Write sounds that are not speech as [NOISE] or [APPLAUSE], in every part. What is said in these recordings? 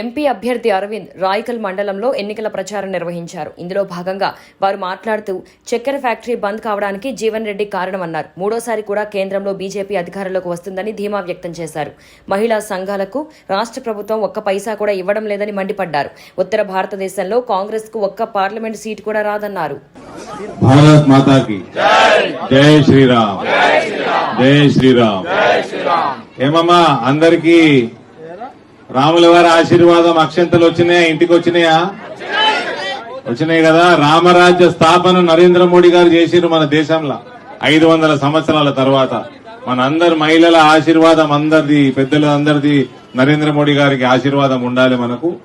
MP అభ్యర్థి అరవింద్ రాయకల్ మండలంలో ఎన్నికల ప్రచారం నిర్వహించారు. ఇందులో భాగంగా వారు మాట్లాడుతూ చక్కెర ఫ్యాక్టరీ బంద్ కావడానికి జీవన్ రెడ్డి కారణమన్నారు. మూడోసారి కూడా కేంద్రంలో బీజేపీ అధికారంలోకి వస్తుందని ధీమా వ్యక్తం చేశారు. మహిళా సంఘాలకు రాష్ట్ర ప్రభుత్వం ఒక్క పైసా కూడా ఇవ్వడం లేదని మండిపడ్డారు. ఉత్తర భారతదేశంలో కాంగ్రెస్కు ఒక్క పార్లమెంట్ సీటు కూడా రాదన్నారు. భారత్ జై శ్రీరామ్. జై శ్రీరామ్. ఏమమ్మా రాముల వారి ఆశీర్వాదం అక్షంతలు వచ్చినాయా? ఇంటికి వచ్చినాయా? వచ్చినాయి కదా. రామరాజ్య స్థాపన నరేంద్ర మోడీ గారు చేసిరు మన దేశంలో ఐదు వందల సంవత్సరాల తర్వాత. మన అందరి మహిళల ఆశీర్వాదం అందరిది పెద్దల అందరిది నరేంద్ర మోడీ గారికి ఆశీర్వాదం ఉండాలి మనకు.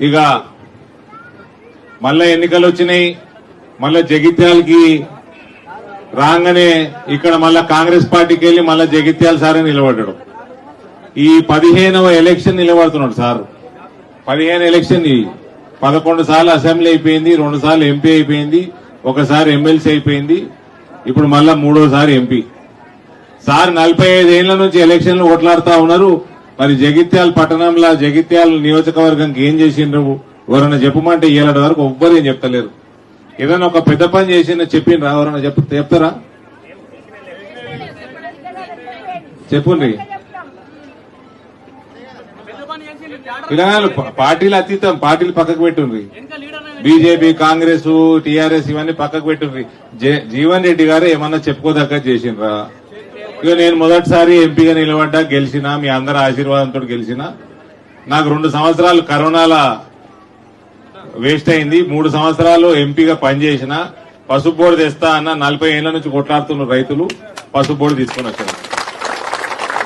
ఇక మళ్ళా ఎన్నికలు వచ్చినాయి. మళ్ళా జగిత్యాలకి రాగానే ఇక్కడ మళ్ళా కాంగ్రెస్ పార్టీకి వెళ్ళి మళ్ళా జగిత్యాల సారే నిలబడ్డాడు. ఈ పదిహేనవ ఎలక్షన్ నిలబడుతున్నాడు సార్. పదిహేను ఎలక్షన్ పదకొండు సార్లు అసెంబ్లీ అయిపోయింది రెండు సార్లు ఎంపీ అయిపోయింది ఒకసారి ఎమ్మెల్సీ అయిపోయింది ఇప్పుడు మళ్ళా మూడోసారి ఎంపీ. సార్ నలభై ఐదేళ్ళ నుంచి ఎలక్షన్లు ఓట్లాడుతా ఉన్నారు. మరి జగిత్యాల పట్టణంలో జగిత్యాల నియోజకవర్గంకి ఏం చేసిండ్రు? ఎవరైనా చెప్పమంటే ఏళ్ళ వరకు ఎవ్వరు ఏం చెప్తలేరు. ఏదైనా ఒక పెద్ద పని చేసిన చెప్పిండ్రా ఎవరైనా చెప్తారా? చెప్పుండ్రి పా- పార్టీలు అతీతం పార్టీలు పక్కకు పెట్టుండ్రి. బీజేపీ కాంగ్రెస్ టీఆర్ఎస్ ఇవన్నీ పక్కకు పెట్టుండ్రి. జీవన్ రెడ్డి గారు ఏమన్నా చెప్పుకోదగ్గ చేసిండ్రా? ఇక నేను మొదటిసారి ఎంపీగా నిలబడ్డా గెలిచిన మీ అందరి ఆశీర్వాదంతో గెలిచిన. నాకు రెండు సంవత్సరాలు కరోనాల వేస్ట్ అయింది మూడు సంవత్సరాలు ఎంపీగా పనిచేసిన పసుపు బోర్డు తెస్తా అన్న నలభై ఏళ్ళ నుంచి కొట్లాడుతున్న రైతులు పసుపు బోర్డు తీసుకుని వచ్చారు.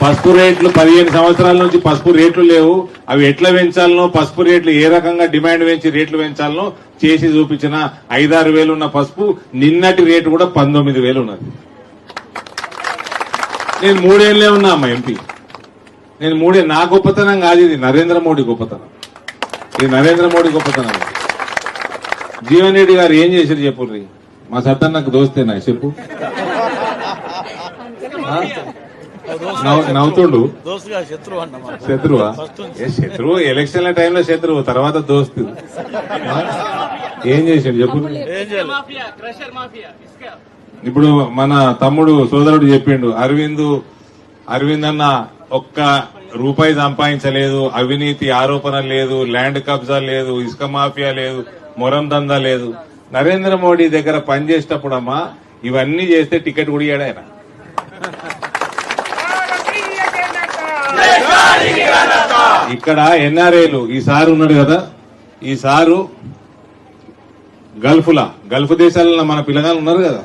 పసుపు రేట్లు పదిహేను సంవత్సరాల నుంచి పసుపు రేట్లు లేవు. అవి ఎట్లా పెంచాలనో పసుపు రేట్లు ఏ రకంగా డిమాండ్ పెంచి రేట్లు పెంచాలనో చేసి చూపించిన ఐదారు వేలు ఉన్న పసుపు నిన్నటి రేటు కూడా పంతొమ్మిది వేలు ఉన్నది. నేను మూడేళ్ళే ఉన్నా అమ్మా ఎంపీ నేను మూడే నా గొప్పతనం కాదు ఇది నరేంద్ర మోడీ గొప్పతనం. ఇది నరేంద్ర మోడీ గొప్పతనం. జీవన్ రెడ్డి గారు ఏం చేశారు చెప్పుర్రి మా సత్తన్ నాకు దోస్తేనా చెప్పు? [LAUGHS] నవ్వుతుండు. దోస్తుగా శత్రువు శత్రువా? ఏ శత్రువు? ఎలక్షన్ల టైంలో శత్రువు తర్వాత దోస్తు? ఏం చేశాడు చెప్పు. ఇప్పుడు మన తమ్ముడు సోదరుడు చెప్పిండు అరవింద్ అరవింద్ అన్న ఒక్క రూపాయి సంపాదించలేదు అవినీతి ఆరోపణ లేదు ల్యాండ్ కబ్జా లేదు ఇసుక మాఫియా లేదు మొరం దందా లేదు. నరేంద్ర మోడీ దగ్గర పనిచేసేటప్పుడమ్మా ఇవన్నీ చేస్తే టికెట్ కూడా ఇయ్యాడు ఆయన. ఇక్కడ ఎన్ఆర్ఏలు ఈ సారు ఉన్నాడు కదా? ఈ సారు గల్ఫ్లా గల్ఫ్ దేశాలలో మన పిల్లగాలు ఉన్నారు కదా?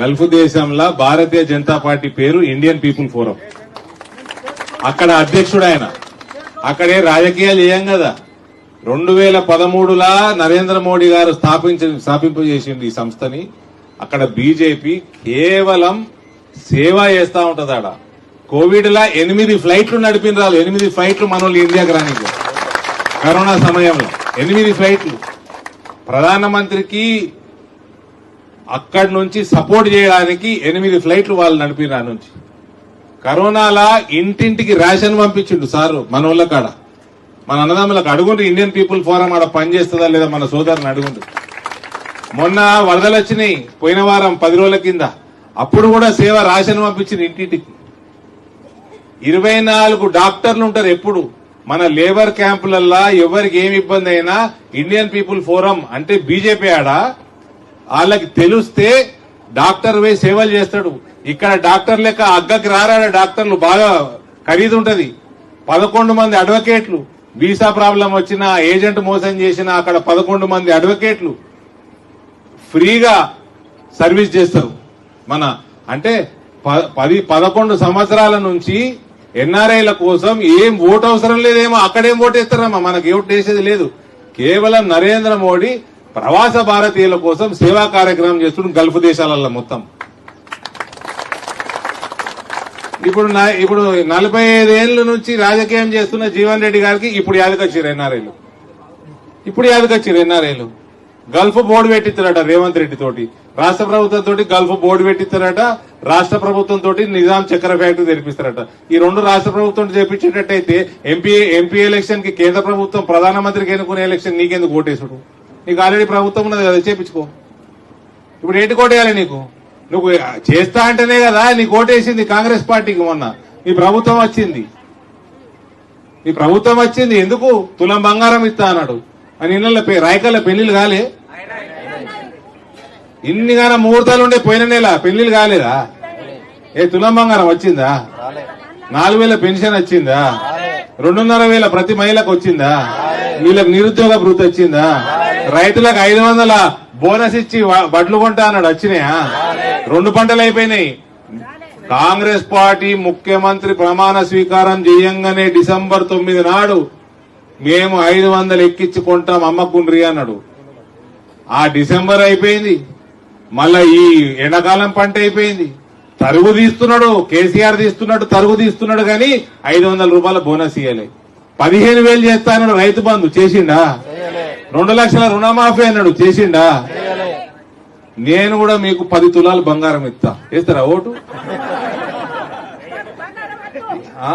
గల్ఫ్ దేశంలో భారతీయ జనతా పార్టీ పేరు ఇండియన్ పీపుల్ ఫోరం. అక్కడ అధ్యక్షుడు ఆయన. అక్కడే రాజకీయాలు చేయం కదా? రెండు వేల పదమూడులా నరేంద్ర మోడీ గారు స్థాపించ స్థాపింపజేసింది ఈ సంస్థని. అక్కడ బీజేపీ కేవలం సేవ చేస్తా ఉంటుంది ఆడ. కోవిడ్ లా ఎనిమిది ఫ్లైట్లు నడిపిన రాళ్ళు ఎనిమిది ఫ్లైట్లు మన వాళ్ళు ఇండియాకి రానికి కరోనా సమయంలో ఎనిమిది ఫ్లైట్లు. ప్రధానమంత్రికి అక్కడి నుంచి సపోర్ట్ చేయడానికి ఎనిమిది ఫ్లైట్లు వాళ్ళు నడిపిన నుంచి. కరోనాలా ఇంటింటికి రేషన్ పంపించిండు సారు మన కాడ. మన అన్నదమ్ములకు అడుగుండ్రు ఇండియన్ పీపుల్ ఫోరం ఆడ పనిచేస్తుందా లేదా? మన సోదరుని అడుగుండ్రు. మొన్న వరదలు వచ్చినాయి పోయిన వారం పది రోజుల కింద. అప్పుడు కూడా సేవ రేషన్ పంపించింది ఇంటింటికి. ఇరవై నాలుగు డాక్టర్లు ఉంటారు ఎప్పుడు. మన లేబర్ క్యాంపులల్లా ఎవరికి ఏమి ఇబ్బంది అయినా ఇండియన్ పీపుల్ ఫోరం అంటే బీజేపీ ఆడ. వాళ్ళకి తెలిస్తే డాక్టర్ పోయి సేవలు చేస్తాడు. ఇక్కడ డాక్టర్ లెక్క అగ్గకి రారాడ డాక్టర్లు బాగా ఖరీదు ఉంటది పదకొండు మంది అడ్వకేట్లు. వీసా ప్రాబ్లం వచ్చినా ఏజెంట్ మోసం చేసినా అక్కడ పదకొండు మంది అడ్వకేట్లు. ఫ్రీగా సర్వీస్ చేస్తారు. మన అంటే ప- పది పదకొండు సంవత్సరాల నుంచి ఎన్ఆర్ఐల కోసం ఏం ఓటు అవసరం లేదేమో అక్కడేం ఓటు వేస్తారమ్మా? మనకి ఓటు వేసేది లేదు. కేవలం నరేంద్ర మోడీ ప్రవాస భారతీయుల కోసం సేవా కార్యక్రమం చేస్తున్న గల్ఫ్ దేశాలలో మొత్తం. ఇప్పుడు నా- ఇప్పుడు నలభై ఐదేళ్ళ నుంచి రాజకీయం చేస్తున్న జీవన్ రెడ్డి గారికి ఇప్పుడు యాదకొచ్చారు ఎన్ఆర్ఐలు. ఇప్పుడు యాదకొచ్చారు ఎన్ఆర్ఐలు. గల్ఫ్ బోర్డు పెట్టిస్తారట రేవంత్ రెడ్డి తోటి. రాష్ట్ర ప్రభుత్వం తోటి గల్ఫ్ బోర్డు పెట్టిస్తారట రాష్ట్ర ప్రభుత్వం తోటి నిజాం చక్కెర ఫ్యాక్టరీ తెరిపిస్తారట. ఈ రెండు రాష్ట్ర ప్రభుత్వం చేపించేటట్టయితే ఎంపీ ఎంపీ ఎలక్షన్కి కేంద్ర ప్రభుత్వం ప్రధానమంత్రికి ఎన్నుకునే ఎలక్షన్ నీకెందుకు ఓటేసుడు? నీకు ఆల్రెడీ ప్రభుత్వం ఉన్నది కదా చేపించుకో. ఇప్పుడు ఏంటి కోటేయాలి నీకు? నువ్వు చేస్తా అంటేనే కదా నీకు ఓటేసింది కాంగ్రెస్ పార్టీకి మొన్న. నీ ప్రభుత్వం వచ్చింది. నీ ప్రభుత్వం వచ్చింది ఎందుకు? తులం బంగారం ఇస్తా అన్నాడు. అని ఇళ్ళ రాయకల్ల పెళ్ళిళ్ళు కాలే. ఇన్ని గాన ముహూర్తాలు ఉండే పోయిన నెల పెళ్ళిళ్ళు కాలేదా? ఏ తులం బంగారం వచ్చిందా? నాలుగు వేల పెన్షన్ వచ్చిందా? రెండున్నర వేల ప్రతి మహిళకు వచ్చిందా? వీళ్ళకి నిరుద్యోగ భృతి వచ్చిందా? రైతులకు ఐదు వందల బోనస్ ఇచ్చి బట్లు వడ్లు కొంటా అన్నాడు వచ్చినాయా? రెండు పంటలు అయిపోయినాయి. కాంగ్రెస్ పార్టీ ముఖ్యమంత్రి ప్రమాణ స్వీకారం చేయంగానే డిసెంబర్ తొమ్మిది నాడు మేము ఐదు వందలు ఎక్కించుకుంటాం అమ్మకుండ్రి అన్నాడు. ఆ డిసెంబర్ అయిపోయింది. మళ్ళా ఈ ఎండాకాలం పంట అయిపోయింది. తరుగు తీస్తున్నాడు కేసీఆర్ తీస్తున్నాడు తరుగు తీస్తున్నాడు కానీ ఐదు వందల రూపాయల బోనస్ ఇవ్వలే పదిహేను వేలు చేస్తానన్నాడు రైతు బంధు చేసిండా? రెండు లక్షల రుణమాఫీ అన్నాడు చేసిండా? నేను కూడా మీకు పది తులాలు బంగారం ఇస్తా. వేస్తారా ఓటు? [LAUGHS] ఆ?